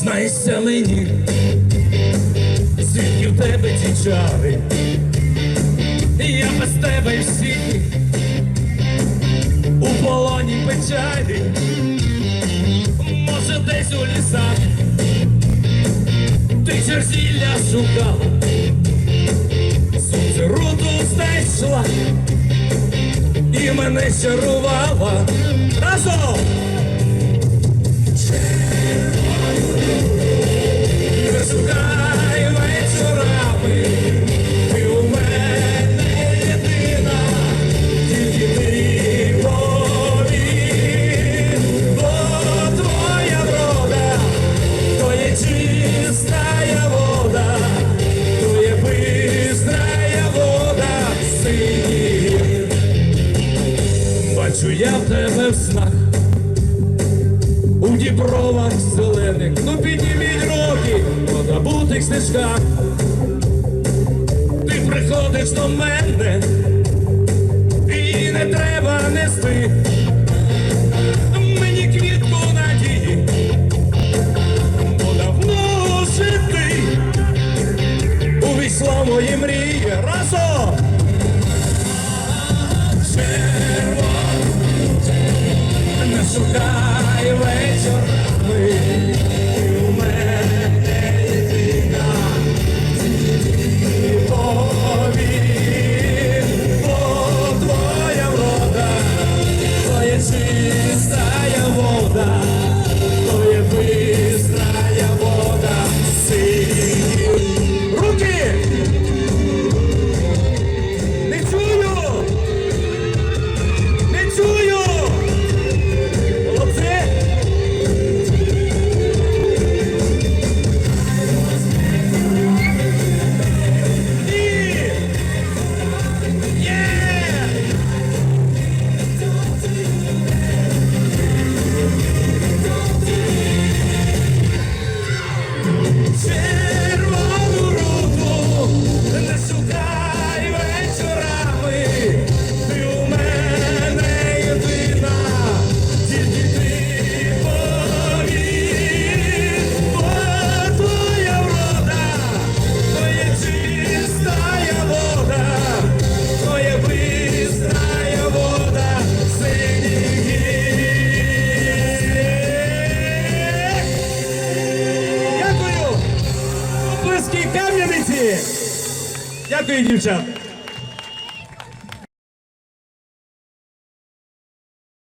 Знайся мені, звідки в тебе ті чари, я без тебе всі у полоні печалі, може десь у лісах, ти черзілля шукала, сонце руту знайшла. І мене чарувала. Разом. Бачу я тебе в снах. У дібровах зелених, ну підніміть руки по забутих стежках. Ти приходиш до мене, і не треба нести мені квітку надії, бо давно вже ти увійшла мої мрії разом. Дякую! Оплески Кам'яниці! Дякую, дівчат!